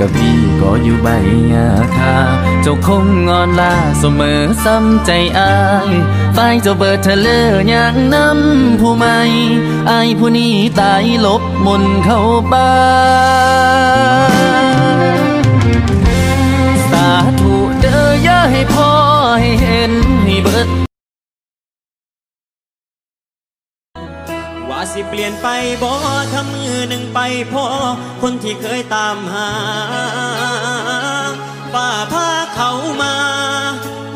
กับพี่ก็อยู่ใบยาคา เจ้าคงงอนลาเสมอซ้ำใจอายฝ่ายเจ้าเบิดเธอเลอย่างน้ำผู้ใหม่อายผู้นี้ตายลบมนเข้าบ้านสาธุเด้ออย่าให้พ่อให้เห็นให้เบิด สิเปลี่ยนไปบ่ถ้ามือหนึ่งไปพอคนที่เคยตามหาฝ่าพาเขามา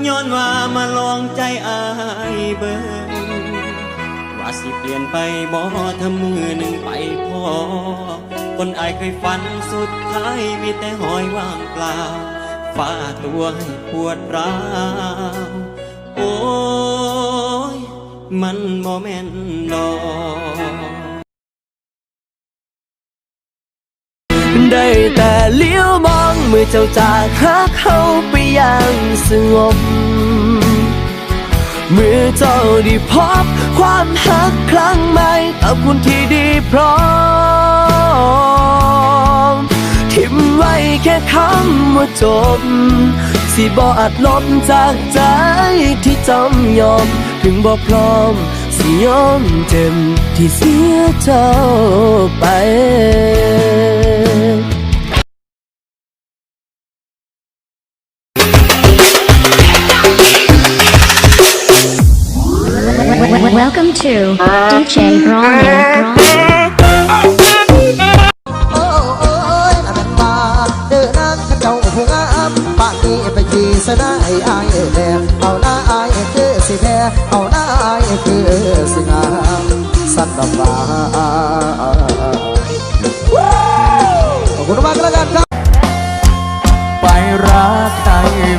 ย้อนว่ามาลองใจอายเบิ่งว่าสิเปลี่ยนไปบ่ถ้ามือหนึ่งไปพอคนอายเคยฝันสุดท้ายมีแต่หอยว่างเปล่าฝ้าตัวให้ปวดร้าวโอ้ยมันบ่แม่นดอก ได้แต่เลี้ยวมองเมื่อเจ้าจากหักเขาไปอย่างสงบ เมื่อเจ้าได้พบความหักครั้งใหม่กับคนที่ดีพร้อมทิมไว้แค่คำว่าจบ สิบ่อาจลบจากใจที่จำยอมถึงบ่พร้อม สิยอมเจ็บที่เสียเจ้าไป Welcome to DJ Ronnie. โอ้โอ้ยนั่นมันมาเดินนางข้าเจ้าผู้งามป่านนี้ไปยีสนาไอ้อายแน่เอาหน้าอายคือสิแพ้เอาหน้าอาย คือสิงามสันดำบาขอบคุณมากแล้วกันครับ ไปรักใคร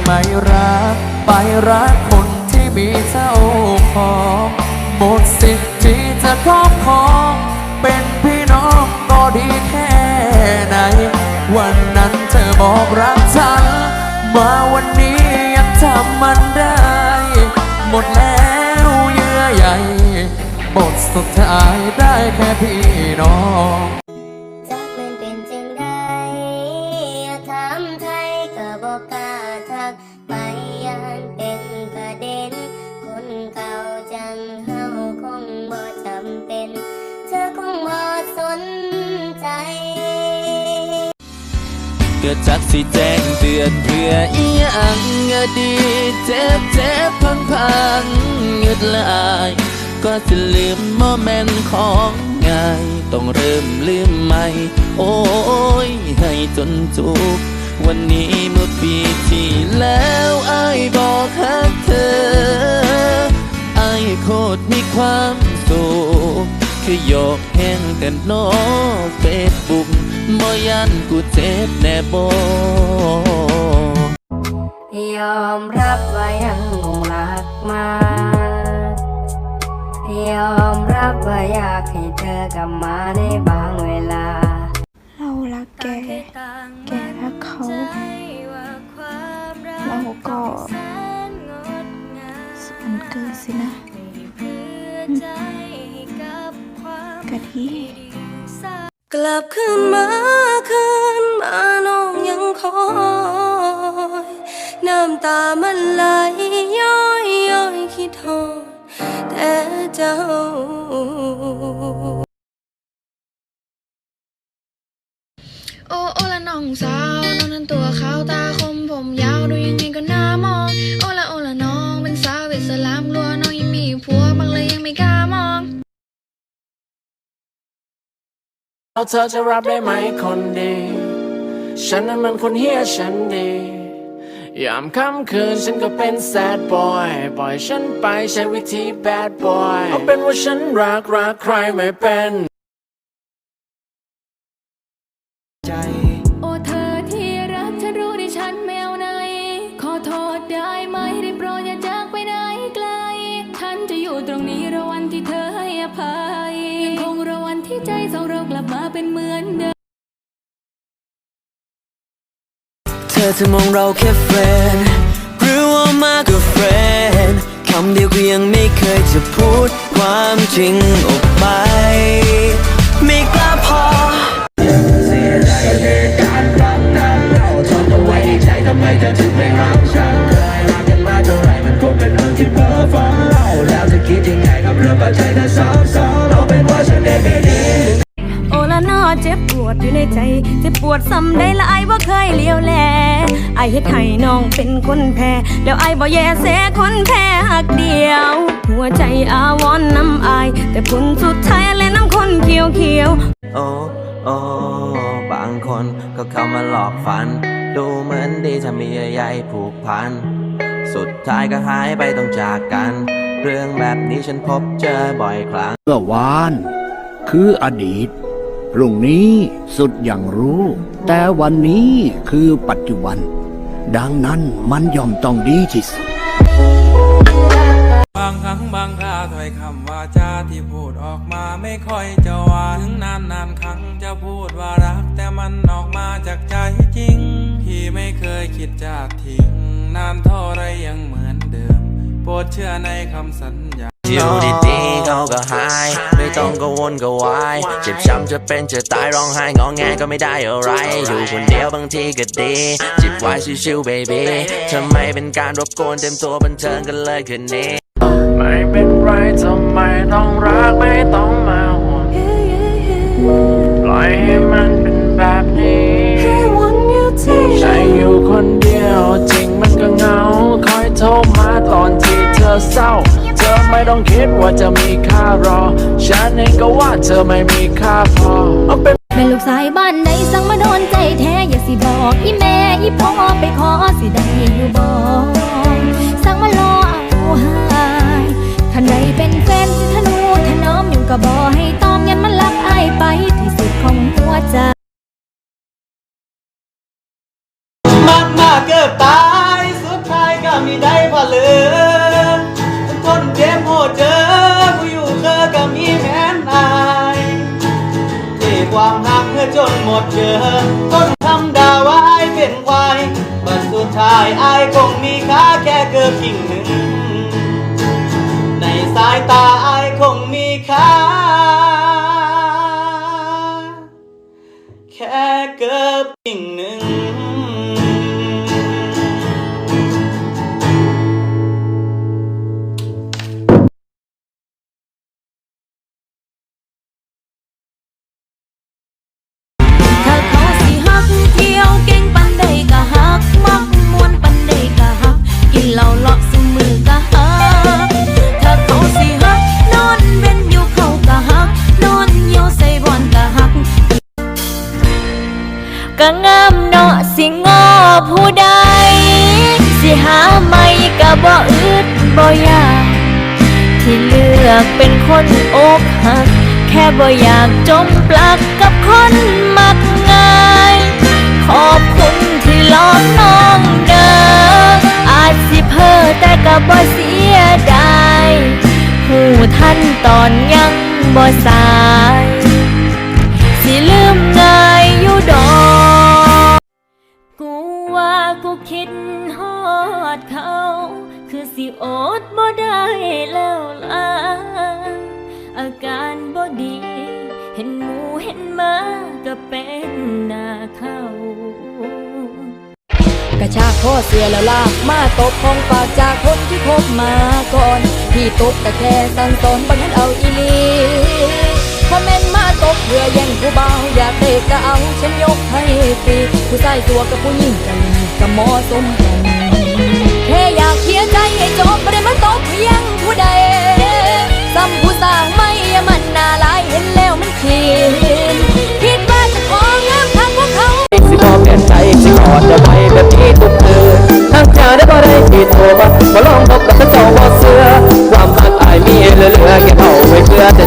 ไม่รัก ไปรักคนที่มีเจ้าของหมดสิทธิ์ที่จะครอบครอง เป็นพี่น้องก็ดีแค่ไหน วันนั้นเธอบอกรักฉัน มาวันนี้ยังจำมันได้ หมดแล้ว สุดท้ายได้แค่พี่น้องจักมันเป็นจังใดถามไทยก็บอกกล้าทักไปยานเป็นประเด็น คนเก่าจังเฮาคงบ่จำเป็น เธอคงบ่สนใจเกิดจากสิแจ้งเตือนเพื่ออีหยังอดีเจ็บเจ็บพังพังเงืดลาย ก็จะลืมโมเมนต์ของง่ายต้องเริ่มลืมใหม่ โอ้ยให้จนจุกวันนี้เมื่อปีที่แล้วไอ้บอกฮักเธอไอ้โคตรมีความสุขคือโยกแห้งแต่นอเฟซบุ๊กบ่ยันกูเจ็บแน่บ่ยอมรับว่ายังคงรักมา ยอมรับว่าอยากให้เธอกลับมาในบางเวลา เรารักแก แกรักเขา เราก็สมันเกินสินะกะทิกลับคืนมาคืนมาน้องยังคอย น้ำตามันไหล เจ้าโอ้โอ้ละน้องสาวน้องนั้นตัวขาวตาคมผมยาวดูยังไงก็น่ามอง โอ้ละโอ้ละน้องเป็นสาวอิสลามกลัวน้องยังมีผัวบางเลยยังไม่กล้ามองแล้วเธอจะรับได้ไหมคนดี ฉันนั้นมันคนเฮียฉันดี ยามค่ำคืนฉันก็เป็นแซดบอยปล่อยฉันไปใช้วิธีแบดบอยเอาเป็นว่าฉันรักรักใครไม่เป็นโอ้เธอที่รักฉันรู้ดิฉันไม่เอาไหน ขอโทษได้ไหมได้โปรดอย่าจากไปไหนไกล ฉันจะอยู่ตรงนี้รอวันที่เธอให้อภัยยังคงรอวันที่ใจส เธอจะมองเราแค่เฟรนหรือว่ามากกว่าเฟรนคำเดียวก็ยังไม่เคยจะพูดความจริงออกไป ไม่กล้าพอเสียใจในการรักนั้นเราทนเอาไว้ในใจทำไมเธอถึงไม่รักฉันเคยรักกันมาเท่าไหร่มันคงเป็นเรื่องที่เพ้อฝันเราแล้วจะคิดยังไงกับเรื่องปัจจัย วดซ้ำได้ละไอ้บ่เคยเลี้ยวแลไอ้เฮ็ดให้น้องเป็นคนแพ้ แล้วไอ้บ่แย่แสคนแพ้หักเดียว หัวใจอาวรณ์น้ำอาย แต่ผลสุดท้ายและน้ำคนเขียวเขียวๆโอ้โอ้บางคนก็เข้ามาหลอกฝัน ดูเหมือนดีถ้ามีใยผูกพัน สุดท้ายก็หายไปต้องจากกัน เรื่องแบบนี้ฉันพบเจอบ่อยครั้งเมื่อวาน คืออดีต พรุ่งนี้สุดอย่างรู้ แต่วันนี้คือปัจจุบัน ดังนั้นมันย่อมต้องดีที่สุด บางครั้งบางคราถ้อยคำว่าจาที่พูดออกมาไม่ค่อยจะหวานถึงนานนานครั้งจะพูดว่ารัก แต่มันออกมาจากใจจริง พี่ไม่เคยคิดจะทิ้ง นานเท่าไรยังเหมือนเดิม โปรดเชื่อในคำสัญญา อยู่ดีๆเขาก็หาย ไม่ต้องกังวลกังวาย เจ็บช้ำจะเป็นจะตายร้องไห้งอแงก็ไม่ได้อะไร อยู่คนเดียวบางทีก็ดี จิบไว้ชิวๆ baby ทำไมเป็นการรบกวนเต็มตัวบันเทิงกันเลยคืนนี้ ไม่เป็นไรทำไมต้องรักไม่ต้องมาห่วงปล่อยให้มันเป็นแบบนี้ใช้อยู่คนเดี ต้องคิดว่าจะมีค่ารอ ฉันเองก็ว่าเธอไม่มีค่าพอเอาเป็นเป็นลูกสายบ้านใดสังมาโดนใจแท้อย่าสิบอกอีแม่อีพ่อไปขอสิได้อยู่บ่สังมารอเอาหายคันใดเป็นแฟนสิทนุถนอมอยู่ก็บ่ให้ตอมยันมันลักอายไปที่สุดของหัวใจมากมากเกือบตา หมดเจอต้นทำดาว่าอายเป็นควายบัดสุดท้ายอายคงมีค่าแค่เกือบกิ่งหนึ่ง ในสายตาอายคงมีค่าแค่เกือบกิ่งากเป็นคนอกหัก แค่บ่อยากจมปลักกับคนมักง่าย ขอบคุณที่ล้อมน้องเด้ออาจสิเพ้อแต่ก็บ่เสียดายหูท่านตอนยังบ่สาย กระชากข้อเสียแล้วลากมาตบของปากจากคนที่คบมาก่อนที่ตบแต่แค่สั่งสอนบังคันเอาอีลีคอมเมนต์มาตบเพื่อแย่งผู้เบาอยากได้ก็เอาฉันยกให้ฟรีผู้ชายตัวกับผู้หญิงกันก็เหมอสมกันแค่อยากเคลียร์ใจให้จบไม่ได้มาตบเพียงผู้ใดซ้ำผู้สร้างไม่มันน่าลายเห็นแล้วมันคลีน สิบอกเปลี่ยนใจสิกอจะไว้แบบนี้ทุกคืนทางเธอได้บ่ได้ผิดโทรมาบ่ลองพบกับเจ้าว่าเสือความหักอายมีเหลือๆแค่เอาไว้เพื่อจะ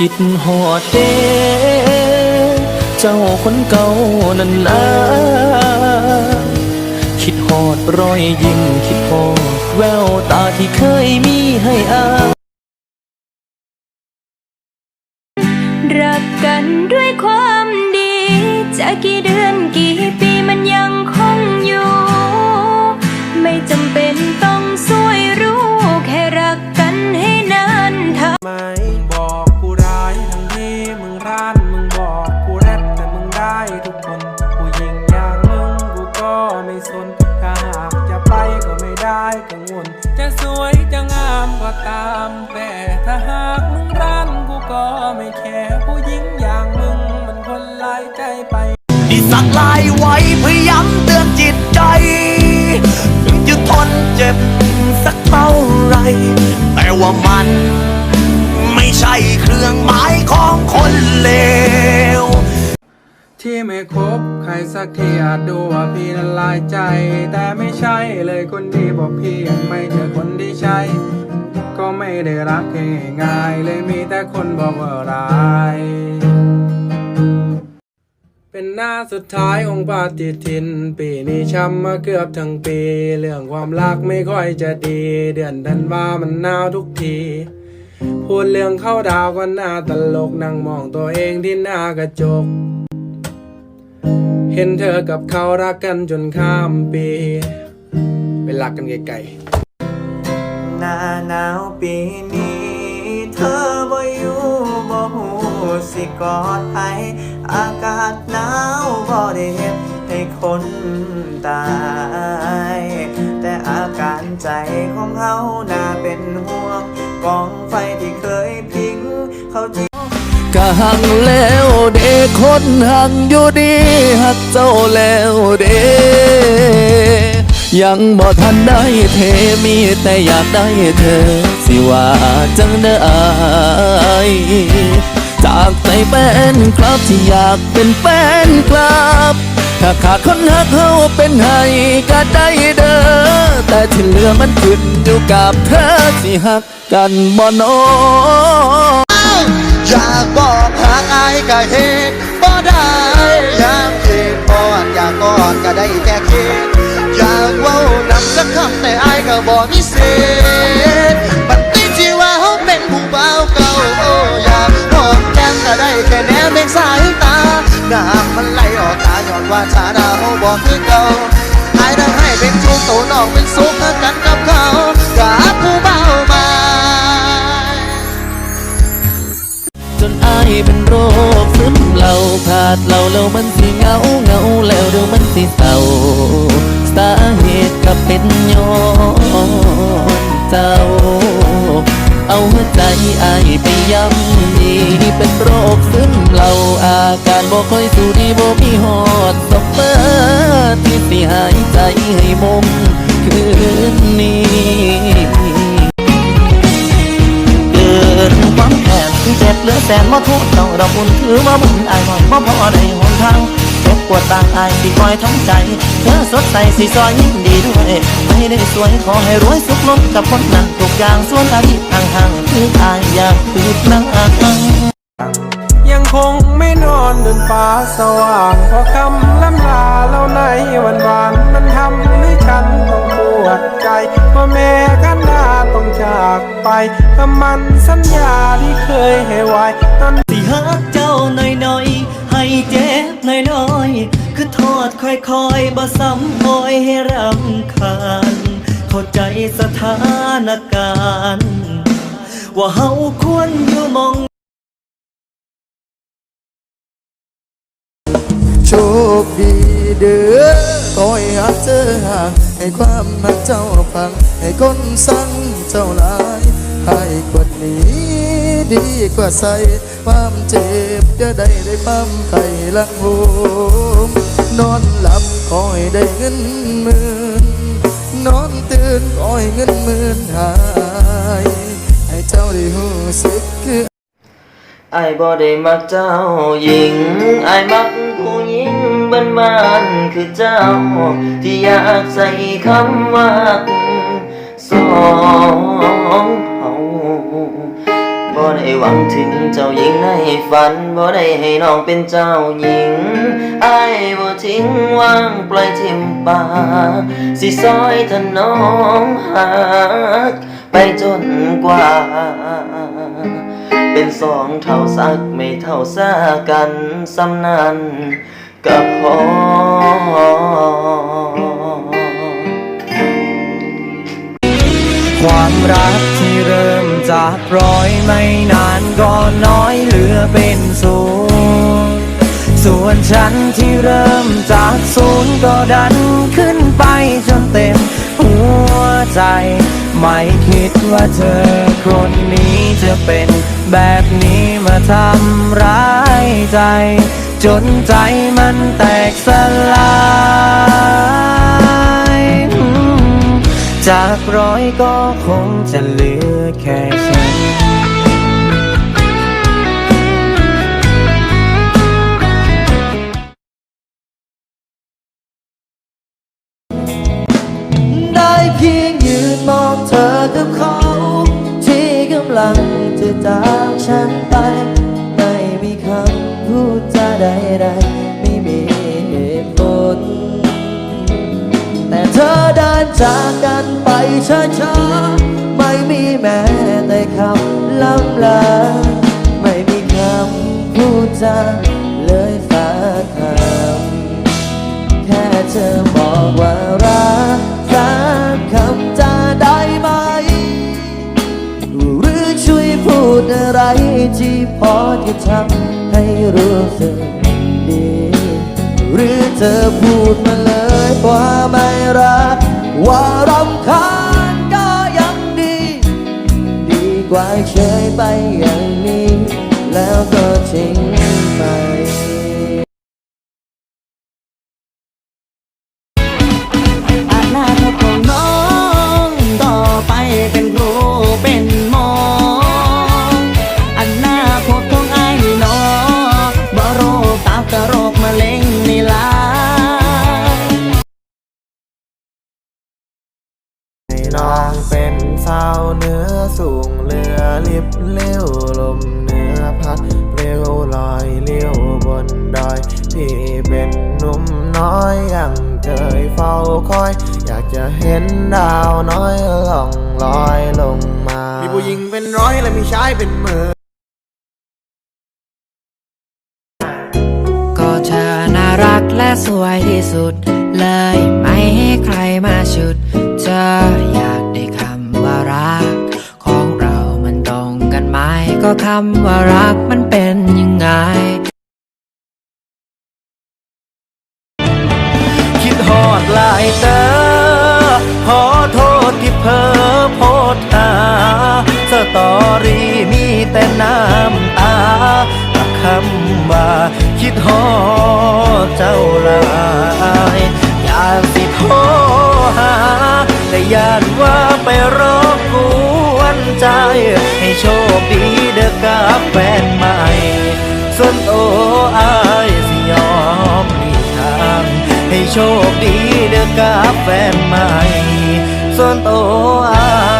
คิดหอดเด้เจ้าคนเก่านั่นนะคิดฮอดรอยยิ้มคิดฮอดแววตาที่เคยมีให้อารักกันด้วยความดี จะกี่เดือนกี่ปีมันยังคงอยู่ ไม่จำเป็นต้องสวยรู้ แค่รักกันให้นานเท่าามก็ตาม แต่ถ้าหากมึงร้นกูก็ไม่แคร์ผู้หญิงอย่างมึงมันคนลายใจไปนี่สักลายไว้พยายามเตือนจิตใจ ถึงจะทนเจ็บสักเท่าไหรแต่ว่ามัน ไม่ใช่เครื่องหมายของ ไม่คบใครสักทีอาจดูว่าพี่นั้นลายใจ แต่ไม่ใช่เลยคนดีบอกพี่ยังไม่เจอคนที่ใช่ ก็ไม่ได้รักแค่ง่ายเลยมีแต่คนบอกว่าร้ายเป็นหน้าสุดท้ายของปาฏิทิน ปีนี้ช้ำมาเกือบทั้งปี เรื่องความรักไม่ค่อยจะดี เดือนธันวามันหนาวทุกที พูดเรื่องเข้าดาวก็น่าตลกนั่งมองตัวเองที่หน้ากระจก เห็นเธอกับเขารักกันจนข้ามปีไปรักกันไกลๆหน้าหนาวปีนี้ เธอบ่อยู่บ่หูสิกอดไผอากาศหนาวบ่ได้เฮ็ดให้คนตาย แต่อาการใจของเฮาน่าเป็นห่วงกองไฟที่เคยพิง เขาที่ก็หังแล้ว เด็กคนหังอยู่ดีหักเจ้าแล้วเด้ยังบ่ทันได้เทมีแต่อยากได้เธอ สิว่าจังได้จากใจเป็นครับที่อยากเป็นแฟนกลับ ถ้าขาดคนหักเขาเป็นให้ก็ได้เด้อแต่ที่เหลือมันขึ้นอยู่กับเธอสิหักกันบ่นออยากบอก ก็เห็นบ่ได้ยามเห็นบอดอยากกอดก็ได้แค่คิดอยากเว้านำสักคำแต่อายก็บ่มีเศษมันติดที่ว่าเขาเป็นผู้บ่าวเก่าโอ้อยากหอมแก้มก็ได้แค่แนมเมฆสายตาน้ำมันไหลออกตาย้อนว่าชาดาเขาบอกคือเก่าอายนั้นให้เป็นชู้โตน้องเป็นสุขกัน ดเหล่าแล้วมันสิเหงาเหงาแล้วเดี๋ยวมันสิเศร้าสาเหตุก็เป็นย้อนเจ้า เอาหัวใจอายไปย้ำยีเป็นโรคซึมเหล่าอาการบ่ค่อยสู้ดีบ่มีหอดสบเปอที่สิหายใจให้มุมคืนนี้เกินความ เจ็บเหลือแสนมาทุกเจ้าดอกบุญถือว่าบุญอายหอยบ่พอได้หนทางเจ็บปวดต่างอายสิคอยทำใจ เธอสดใสสิซอยยิ้มดีด้วยไม่ได้สวยขอให้รวยสุขล้นกับคนนั้นทุกอย่างส่วนอดีตห่างๆคืออายอยากคืบหน้ายังคงไม่นอนจนฟ้าสว่างเพราะคำล่ำลาเราในวันวานมันทำให้ฉันต้องปวดใจว่าแม่กัน จากไปคำมันสัญญาที่เคยให้ไว้ตอนสิฮักเจ้าหน่อยๆให้เจ็บหน่อยๆคือโทษค่อยๆบ่ซ้ำคอยให้รำคาญเข้าใจสถานการณ์ว่าเฮาควรอยู่หมองโชคดีเด้อคอยหักเจอห่างให้ความหักเจ้าฟังให้คนสั่งเจ้าหลายให้กว่านี้ ดีกว่าใส่ความเจ็บจะได้ได้ปั๊มไข่ลังโหมนอนหลับคอยได้เงินหมื่นนอนตื่นคอยเงินหมื่นหายให้เจ้าได้หูสึกคือไอ้บ่ได้มักเจ้าหญิงไอ้มักผู้หญิงบ้านบ้านคือเจ้า ที่อยากใส่คำว่า สองเฮาบ่ได้หวังถึงเจ้าหญิงในฝันบ่ได้ให้น้องเป็นเจ้าหญิงอายบ่ทิ้งวางปล่อยทิมป่าสิซอยถนอมหักไปจนกว่า เป็นสองเท่าสักไม่เท่าซากันสำนันก็พอ ความรักที่เริ่มจากร้อยไม่นานก็น้อยเหลือเป็นศูนย์ส่วนฉันที่เริ่มจากศูนย์ก็ดันขึ้นไปจนเต็มหัวใจ ไม่คิดว่าเธอคนนี้จะเป็นแบบนี้มาทำร้ายใจ จนใจมันแตกสลาย จากร้อยก็คงจะเหลือแค่ฉัน ได้เพียงยืนมองเธอกับเขา ที่กำลังจะจากฉันไป ไม่มีคำพูดจาใดๆ นจากกันไปช้าๆ ไม่มีแม้แต่คำล้ำลา ไม่มีคำพูดจาเลยสักคำแค่เธอบอกว่ารักสักคำจะได้ไหม หรือช่วยพูดอะไรที่พอจะทำให้รู้สึกดี หรือเธอพูดมาเลยว่าไม่รัก ว่ารำคาญก็ยังดี ดีกว่าเฉยไปอย่างนี้ แล้วก็ทิ้ง สาวเนื้อสูงเรือลิบเลี้ยวลมเนื้อพัดเร็วลอยเลี้ยวบนดอย พี่เป็นหนุ่มน้อยยังเคยเฝ้าคอย อยากจะเห็นดาวน้อยล่องลอยลงมา มีผู้หญิงเป็นร้อยและมีชายเป็นหมื่นก็เธอน่ารักและสวยที่สุด เลยไม่ให้ใครมาชุดเธอ ก็คำว่ารักมันเป็นยังไง คิดฮอดลายเตอขอโทษที่เพ้อโพดหาสตอรี่มีแต่น้ำตากับคำว่าคิดฮอดเจ้าลาย อยากสิโทรหาแต่ยาน ใจให้โชคดีเด้อกับแฟนใหม่ส่วนโตอายสิยอมหลีกทางให้โชคดีเด้อกับแฟนใหม่ส่วนโตอายสิย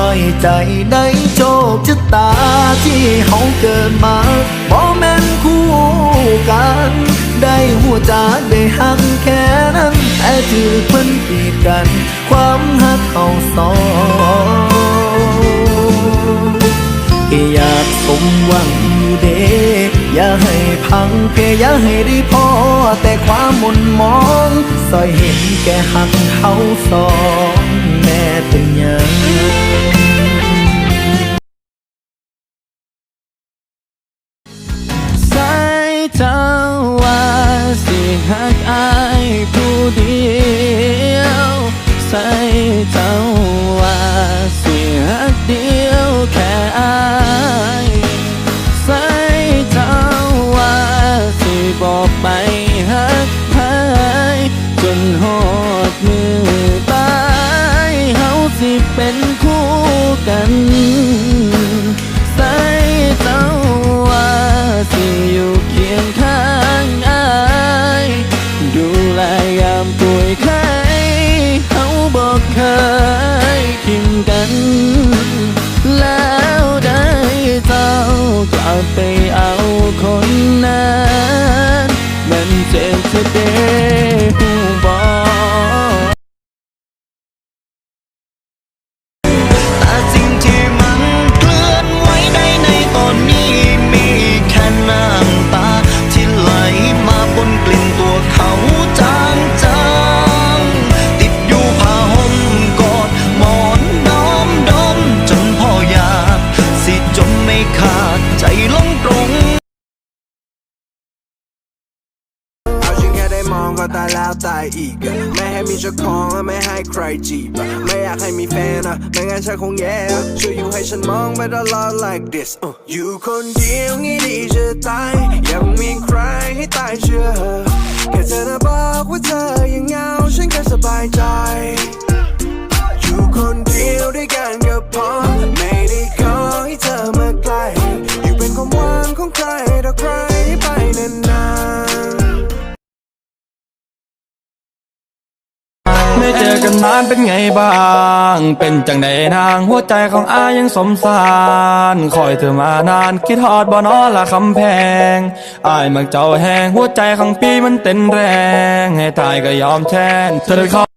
น้อยใจในโชคชะตาที่เฮาเกิดมาบ่แม่นคู่กัน ได้หัวจาได้หักแค่นั้นแต่ถือเพิ่นปีดกัน ความหักเฮาสองอยากสมหวังอยู่เด้อย่าให้พังเพอย่าให้ได้พอ แต่ความหมุนมองซอยเห็นแก่หักเฮาสองแม่เป็นยัง สิเป็นคู่กันใส่เจ้าว่าสิอยู่เคียงข้างอายดูแลยามป่วยไข้เฮาบอกเคยทิมกัน แล้วได้เจ้ากลับไปเอาคนนั้นมันเจ็บจะเดายแล้วตายอีกอะไม่ให้มีเจ้าของและไม่ให้ใครจีบอะไม่อยากให้มีแฟนอะไม่งั้นฉันคงแย่อะช่วยอยู่ให้ฉันมองไปตลอด like this อยู่คนเดียวงี้ดีจะตายยังมีใครให้ตายเชื่อแค่เธอนะบอกว่าเธอยังเหงาฉันก็สบายใจ อยู่คนเดียวด้วยกันก็พอไม่ได้ขอให้เธอมาใกล้อยู่เป็นความหวังของใครต่อใครไปนานๆ กันนานเป็นไงบ้าง เป็นจังใดนางหัวใจของอายังสมสารคอยเธอมานานคิดฮอดบ่นอละคำแพงอายมักเจ้าแหงหัวใจของพี่มันเต้นแรง ให้ตายก็ยอมแทนเธอเดินเข้า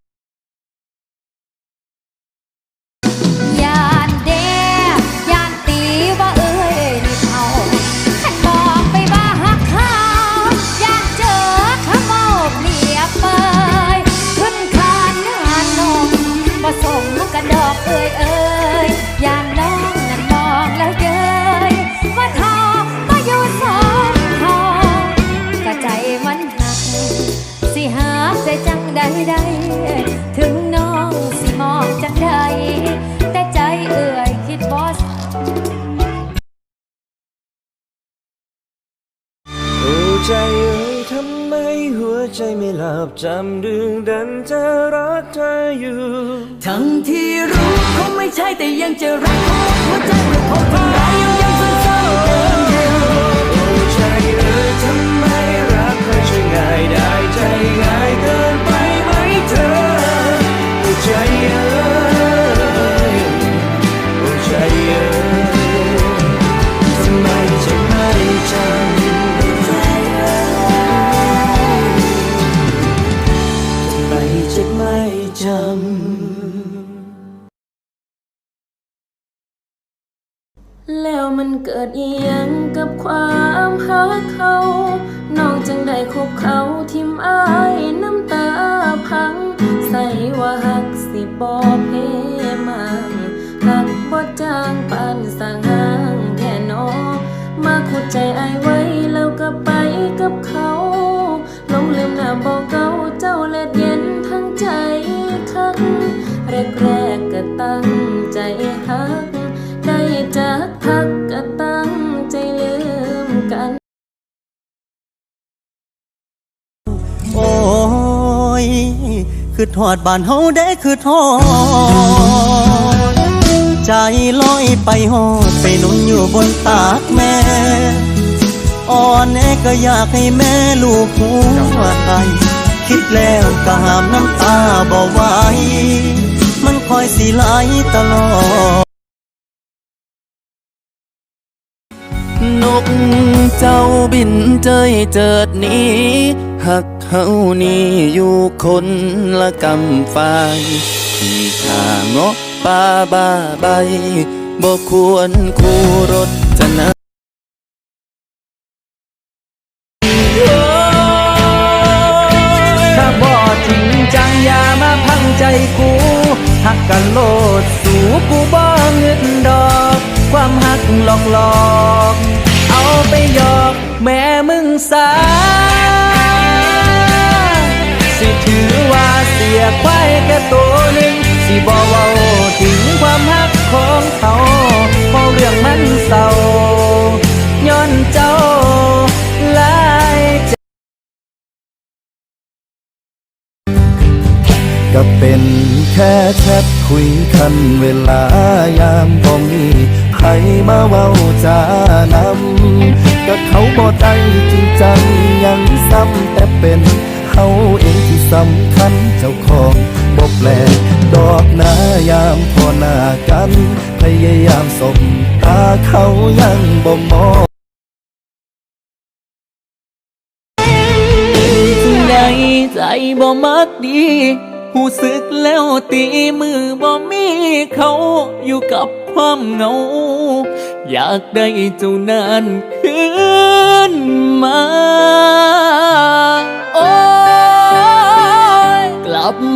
จำดึงดันจะรักเธออยู่ ทั้งที่รู้คงไม่ใช่แต่ยังจะรักหัวใจเมื่อบทำร้าพอ เกิดอีหยังกับความหักเขาน้องจังได้คบเขาทิมอายน้ำตาพัง ใส่ว่าหักสิบอเพมังหักบ่จางปานสร้างหางแท่นอมาขุดใจอายไว้แล้วก็ไปกับเขาลงลืมหน้าบอกเก่าเจ้าเลือดเย็นทั้งใจคักแรกๆก็ตั้งใจหักได้จากพักก็ คือทอดบานเฮาได้คือทอดใจลอยไปหอดไปนุนอยู่บนตากแม่อ่อนแอก็อยากให้แม่ลูกหัวใจคิดแล้วก็หามน้ำตาบ่ไหวมันคอยสิไหลตลอด นกเจ้าบินเจยเจิดหนี้หัก เฮานี่อยู่คนละกำฝ่ายที่ขาเงาะป่าบ้าใบบ่ควรคู่รถจะนะถ้าบ่จริงจังอย่ามาพังใจกูหักกันโลดสู่กูบ่เงินดอก ความหักหลอกหลอก เอาไปหยอกแม่มึงสาสิถือว่า ยกไว้แค่ตัวหนึ่งสิบอกว้าถึงความฮักของเขาเพราะเรื่องมันเศร้าย้อนเจ้าลายใจก็เป็นแค่แชทคุยกันเวลายามบ่มีใครมาเว้าจานำก็เขาบ่ได้จริงจังยังซ้ำแต่เป็น เขาเองที่สำคัญเจ้าของบ่แปลกดอกหนายามพอหน้ากัน พยายามสบตาเขายังบ่มองจึงได้ใจบ่มักดีหูสึกแล้วตีมือบ่มีเขาอยู่กับความเหงา อยากได้เจ้านานคืนมา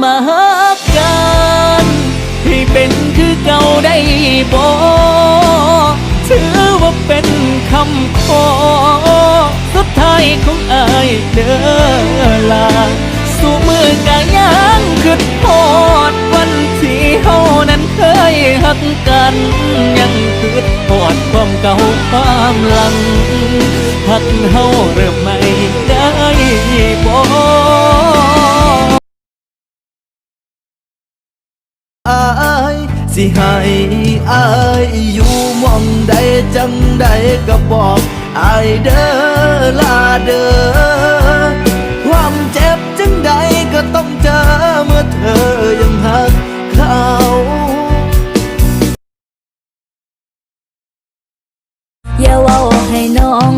มาหากันให้เป็นคือเก่าได้บ่ถือว่าเป็นคำขอสุดท้ายของอายเด้อลาสู่มือกายังคือทอดวันที่เฮานั้นเคยหักกัน ยังคือทอดความเก่าความหลังหักเฮาเริ่มไม่ได้บ่ อายสิให้อายอยู่มองใดจังใดก็บอกอายเด้อลาเด้อความเจ็บจังใดก็ต้องเจอเมื่อเธอยังหักเขาอย่าว้าให้น้อง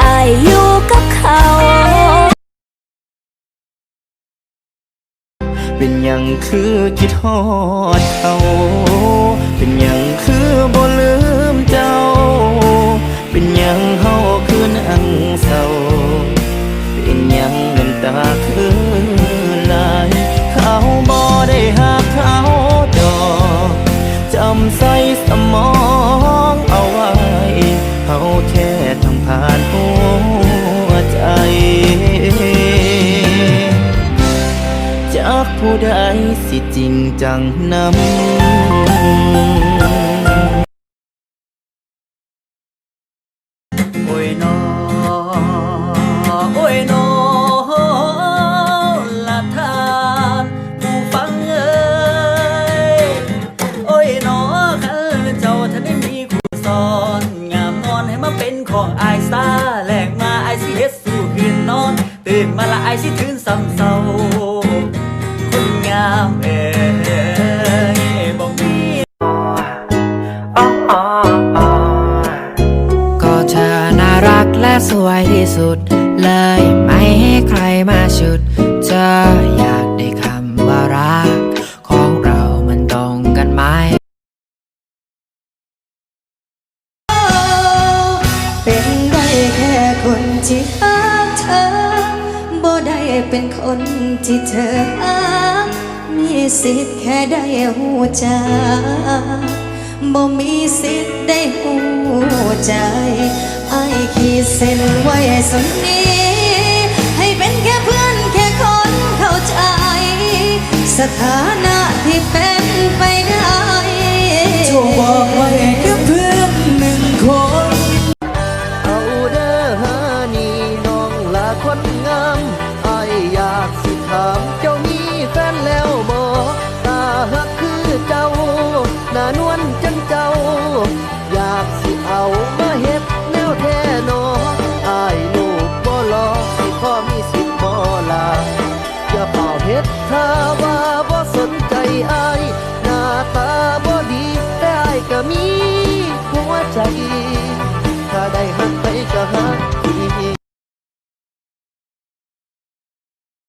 อายอยู่กับเขา เป็นหยังคือคิดฮอดเขา เป็นหยังคือ ผู้ใดสิจริงจังนำโอ้ยนอโอ้ยนอละทานผู้ฟังเอ้ยโอ้ยนอคันเจ้าท่านได้มีคู่สอน งามนอนให้มาเป็นของอายซาแหลกมาอายสิเฮ็ดสู่คืนนอน ตื่นมาละอายสิทืนซ้ำเศร้า สวยที่สุด เลยไม่ให้ใครมาชุด เธออยากได้คำว่ารัก ของเรามันตรงกันไหม เป็นได้แค่คนที่รักเธอบ่ได้เป็นคนที่เธอหามีสิทธิ์แค่ได้หูจักบ่มีสิทธิ์ได้หูใจ ไอ้ขีดเส้นไว้สำนี้ ให้เป็นแค่เพื่อนแค่คนเข้าใจ สถานะที่เป็นไปได้จะบอกไว้แค่เพื่อน ก็มีหัวใจ ถ้าได้หักไปก็หักที